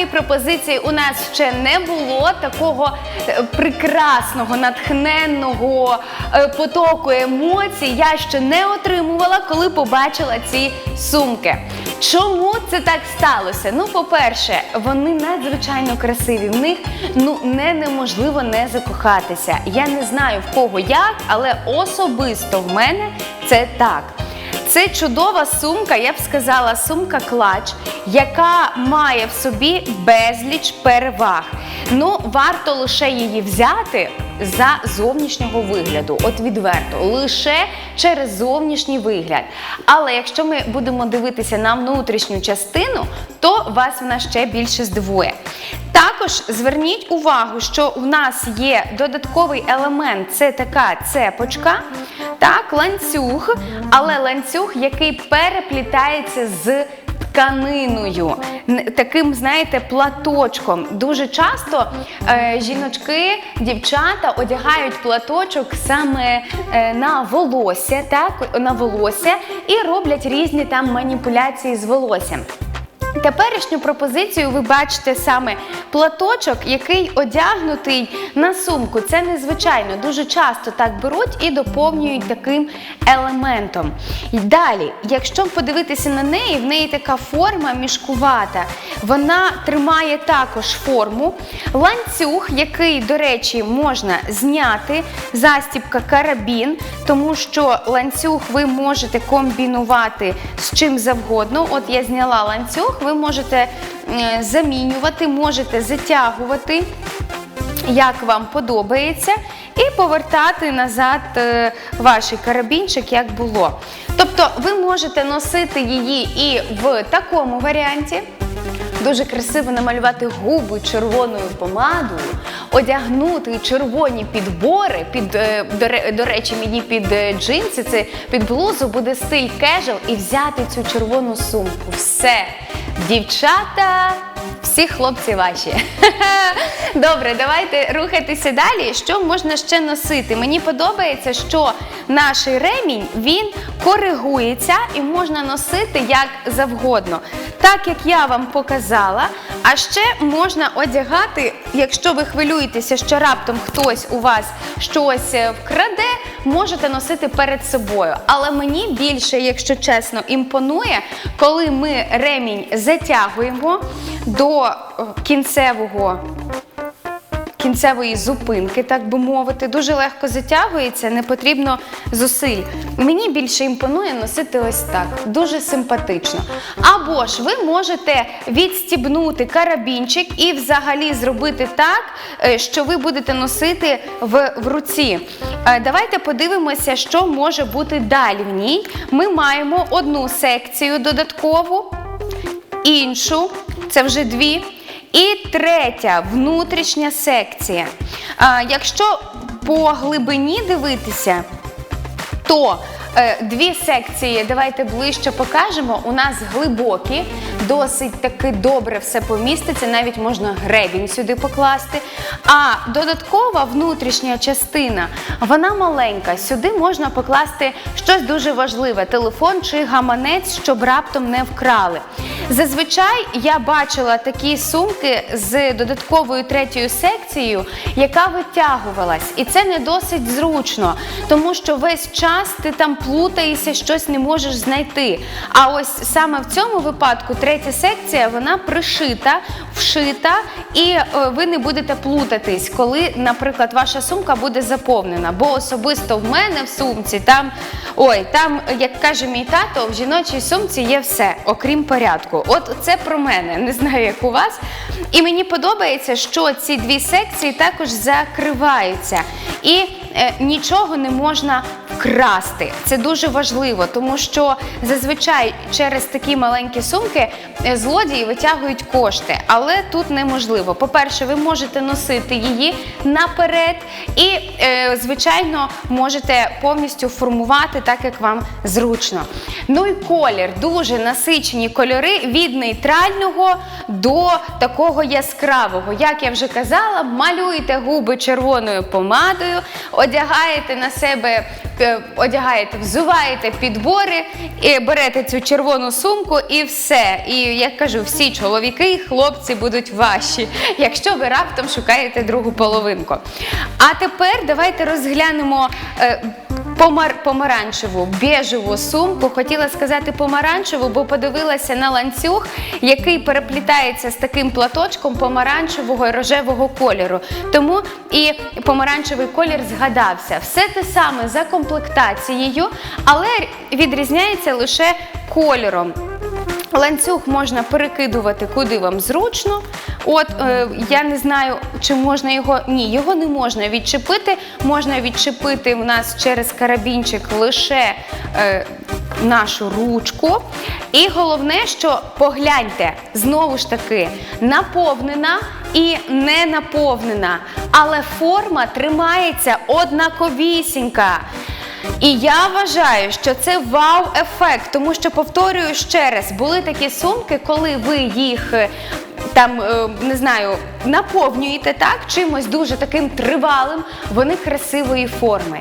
Такої пропозиції у нас ще не було. Такого е, прекрасного, натхненного е, потоку емоцій я ще не отримувала, коли побачила ці сумки. Чому це так сталося? Ну, по-перше, вони надзвичайно красиві. В них ну не неможливо не закохатися. Я не знаю в кого як, але особисто в мене це так. Це чудова сумка, я б сказала, сумка клач, яка має в собі безліч переваг. Ну, варто лише її взяти за зовнішнього вигляду, от відверто, лише через зовнішній вигляд. Але якщо ми будемо дивитися на внутрішню частину, то вас вона ще більше здивує. Також зверніть увагу, що в нас є додатковий елемент це така цепочка, так, ланцюг, але ланцюг, який переплітається з тканиною, таким, знаєте, платочком. Дуже часто е, жіночки, дівчата одягають платочок саме е, на волосся, так, на волосся і роблять різні там маніпуляції з волоссям. Теперішню пропозицію ви бачите саме платочок, який одягнутий на сумку. Це незвичайно. Дуже часто так беруть і доповнюють таким елементом. І далі, якщо подивитися на неї, в неї така форма мішкувата. Вона тримає також форму. Ланцюг, який, до речі, можна зняти, застібка карабін, тому що ланцюг ви можете комбінувати з чим завгодно. От я зняла ланцюг, ви можете е, замінювати, можете затягувати, як вам подобається, і повертати назад е, ваш карабінчик, як було. Тобто ви можете носити її і в такому варіанті. Дуже красиво намалювати губи червоною помадою, одягнути червоні підбори. Під е, до, речі, мені під е, джинси, це під блузу буде стиль кежел і взяти цю червону сумку. Все, дівчата, всі хлопці ваші. Добре, давайте рухатися далі. Що можна ще носити? Мені подобається, що наш ремінь він коригується і можна носити як завгодно. Так як я вам показала, а ще можна одягати, якщо ви хвилюєтеся, що раптом хтось у вас щось е, вкраде, можете носити перед собою. Але мені більше, якщо чесно, імпонує, коли ми ремінь затягуємо до е, кінцевого кінцевої зупинки, так би мовити, дуже легко затягується, не потрібно зусиль. Мені більше імпонує носити ось так, дуже симпатично. Або ж ви можете відстібнути карабінчик і взагалі зробити так, е, що ви будете носити в, в руці. Е, Давайте подивимося, що може бути далі в ній. Ми маємо одну секцію додаткову іншу, це вже дві. І третя внутрішня секція. Якщо по глибині дивитися, то дві секції, давайте ближче покажемо. У нас глибокі, досить таки добре все поміститься, навіть можна гребінь сюди покласти. А додаткова внутрішня частина, вона маленька. Сюди можна покласти щось дуже важливе: телефон чи гаманець, щоб раптом не вкрали. Зазвичай я бачила такі сумки з додатковою третьою секцією, яка витягувалась, і це не досить зручно, тому що весь час ти там плутаєшся, щось не можеш знайти. А ось саме в цьому випадку третя секція вона пришита, вшита, і е, ви не будете плутатись, коли, наприклад, ваша сумка буде заповнена. Бо особисто в мене в сумці там, ой, там, як каже мій тато, в жіночій сумці є все, окрім порядку. От це про мене, не знаю, як у вас. І мені подобається, що ці дві секції також закриваються. І е, нічого не можна вкрасти. Це дуже важливо, тому що зазвичай через такі маленькі сумки е, злодії витягують кошти, але тут неможливо. По-перше, ви можете носити її наперед, і, е, звичайно, можете повністю формувати так, як вам зручно. Ну і колір дуже насичені кольори від нейтрального до такого яскравого. Як я вже казала, малюєте губи червоною помадою, одягаєте на себе е, одягаєте, взуваєте підбори, і берете цю червону сумку і все. І як кажу, всі чоловіки, хлопці будуть ваші, якщо ви раптом шукаєте другу половинку. А тепер давайте розглянемо. Помар помаранчеву біжеву сумку. Хотіла сказати помаранчеву, бо подивилася на ланцюг, який переплітається з таким платочком помаранчевого і рожевого кольору. Тому і помаранчевий колір згадався. Все те саме за комплектацією, але відрізняється лише кольором. Ланцюг можна перекидувати куди вам зручно. От е, я не знаю, чи можна його. Ні, його не можна відчепити. Можна відчепити в нас через карабінчик лише е, нашу ручку. І головне, що погляньте, знову ж таки, наповнена і не наповнена. Але форма тримається однаковісінька. І я вважаю, що це вау-ефект, тому що повторюю ще раз, були такі сумки, коли ви їх там е, не знаю, наповнюєте так чимось дуже таким тривалим, вони красивої форми.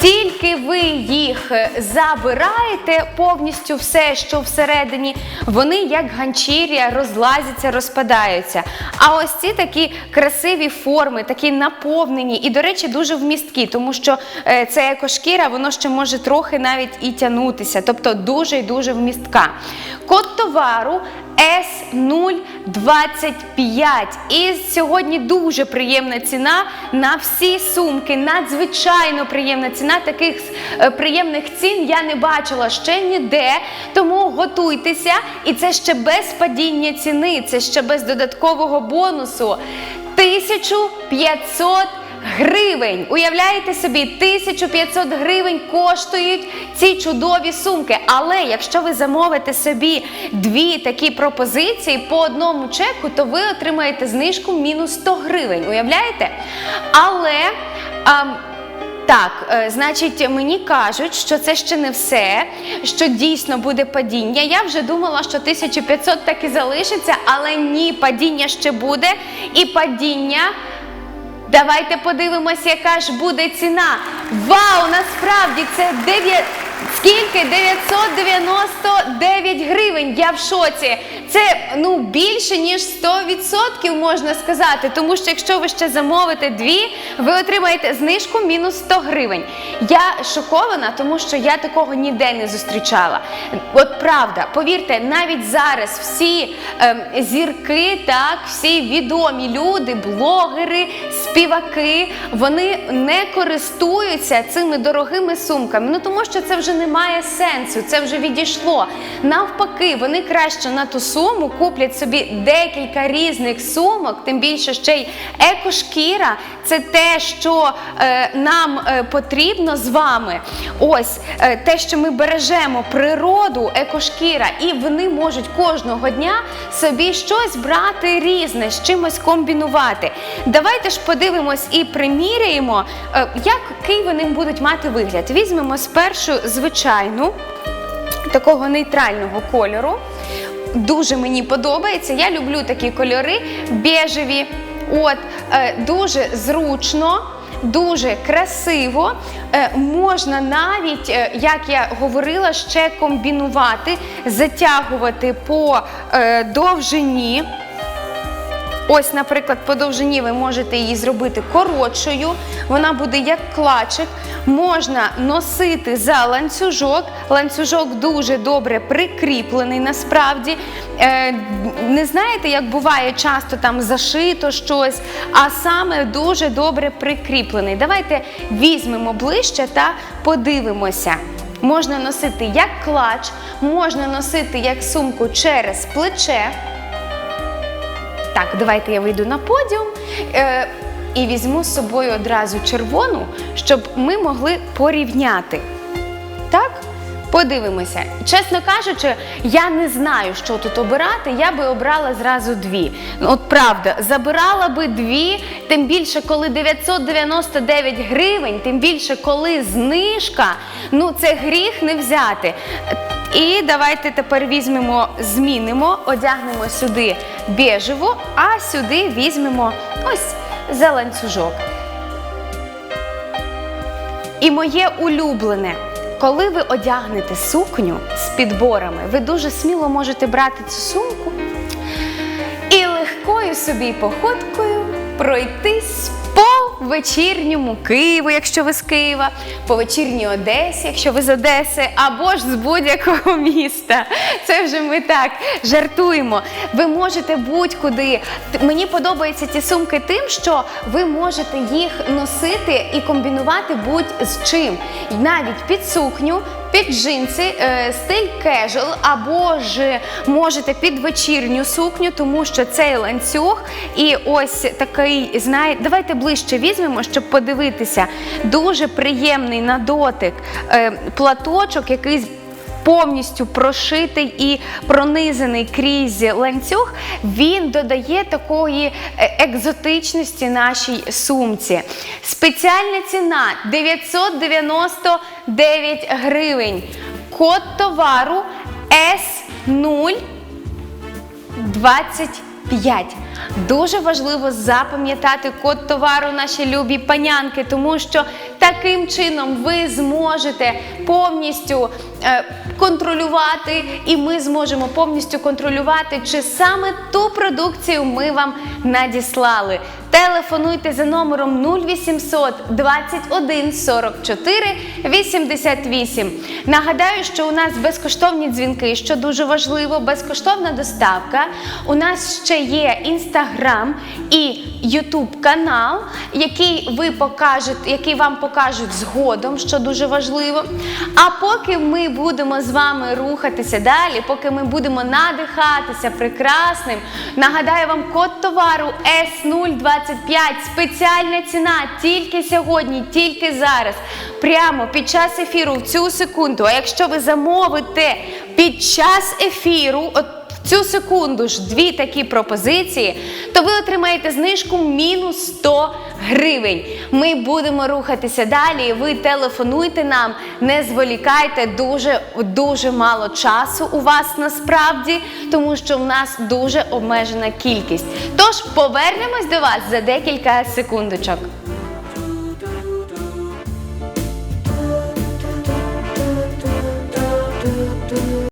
Тільки ви їх забираєте повністю все, що всередині, вони як ганчір'я розлазяться, розпадаються. А ось ці такі красиві форми, такі наповнені і, до речі, дуже вмісткі, тому що е, це екошкіра, воно ще може трохи навіть і тягнутися, тобто дуже і дуже вмістка. Код товару S025. І сьогодні дуже приємна ціна на всі сумки. Надзвичайно приємна ціна. Таких е, приємних цін я не бачила ще ніде. Тому готуйтеся. І це ще без падіння ціни, це ще без додаткового бонусу. 1500 гривень. Уявляєте собі, 1500 гривень коштують ці чудові сумки. Але якщо ви замовите собі дві такі пропозиції по одному чеку, то ви отримаєте знижку мінус 100 гривень. Уявляєте? Але. ам, так, е, значить, мені кажуть, що це ще не все, що дійсно буде падіння. Я вже думала, що 1500 так і залишиться, але ні, падіння ще буде. І падіння. Давайте подивимося, яка ж буде ціна. Вау, насправді це 9... Скільки? 999 гривень. Я в шоці. Це ну більше ніж 100% можна сказати. Тому що якщо ви ще замовите дві, ви отримаєте знижку мінус 100 гривень. Я шокована, тому що я такого ніде не зустрічала. От правда, повірте, навіть зараз всі ем, зірки, так, всі відомі люди, блогери, співаки, вони не користуються цими дорогими сумками. Ну тому що це вже не має сенсу, це вже відійшло. Навпаки, вони краще на ту суму куплять собі декілька різних сумок, тим більше ще й екошкіра це те, що е, нам е, потрібно з вами. Ось е, те, що ми бережемо природу, екошкіра, і вони можуть кожного дня собі щось брати різне, з чимось комбінувати. Давайте ж подивимось і приміряємо, е, який вони будуть мати вигляд. Візьмемо спершу звичайну такого нейтрального кольору. Дуже мені подобається. Я люблю такі кольори бежеві. От, е, дуже зручно. Дуже красиво, Е, можна навіть, е, як я говорила, ще комбінувати, затягувати по довжині. Ось, наприклад, по довжині ви можете її зробити коротшою, вона буде як клачик. Можна носити за ланцюжок. Ланцюжок дуже добре прикріплений насправді. Е, не знаєте, як буває часто там зашито щось, а саме дуже добре прикріплений. Давайте візьмемо ближче та подивимося. Можна носити як клач, можна носити як сумку через плече. Так, давайте я вийду на подіум е, і візьму з собою одразу червону, щоб ми могли порівняти. Так? Подивимося. Чесно кажучи, я не знаю, що тут обирати. Я би обрала зразу дві. Ну, От правда, забирала би дві, тим більше, коли 999 гривень, тим більше, коли знижка. Ну, це гріх не взяти. І давайте тепер візьмемо, змінимо, одягнемо сюди бежеву, а сюди візьмемо ось за ланцюжок. І моє улюблене. Коли ви одягнете сукню з підборами, ви дуже сміло можете брати цю сумку і легкою собі походкою пройтись по вечірньому Києву, якщо ви з Києва, по вечірній Одесі, якщо ви з Одеси, або ж з будь-якого міста. Це вже ми так жартуємо. Ви можете будь-куди. Мені подобаються ці сумки тим, що ви можете їх носити і комбінувати будь-з чим. І Навіть під сукню, під джинси, е, стиль кежел, або ж можете під вечірню сукню, тому що цей ланцюг і ось такий, знаєте, давайте ближче візьмемо, щоб подивитися. Дуже приємний на дотик е, платочок, який повністю прошитий і пронизаний крізь ланцюг, він додає такої е, екзотичності нашій сумці. Спеціальна ціна 999 гривень. Код товару S0 25. Дуже важливо запам'ятати код товару наші любі панянки, тому що таким чином ви зможете повністю е, контролювати, і ми зможемо повністю контролювати, чи саме ту продукцію ми вам надіслали. Телефонуйте за номером 0800 21 44 88. Нагадаю, що у нас безкоштовні дзвінки, що дуже важливо, безкоштовна доставка. У нас ще є інстаграм і Ютуб канал, який ви покажете, який вам покажуть згодом, що дуже важливо. А поки ми будемо з вами рухатися далі, поки ми будемо надихатися прекрасним, нагадаю вам код товару S025, спеціальна ціна тільки сьогодні, тільки зараз, прямо під час ефіру в цю секунду. А якщо ви замовите під час ефіру, от цю секунду ж дві такі пропозиції, то ви отримаєте знижку мінус 100 гривень. Ми будемо рухатися далі. Ви телефонуйте нам, не зволікайте дуже дуже мало часу у вас насправді, тому що в нас дуже обмежена кількість. Тож повернемось до вас за декілька секундочок.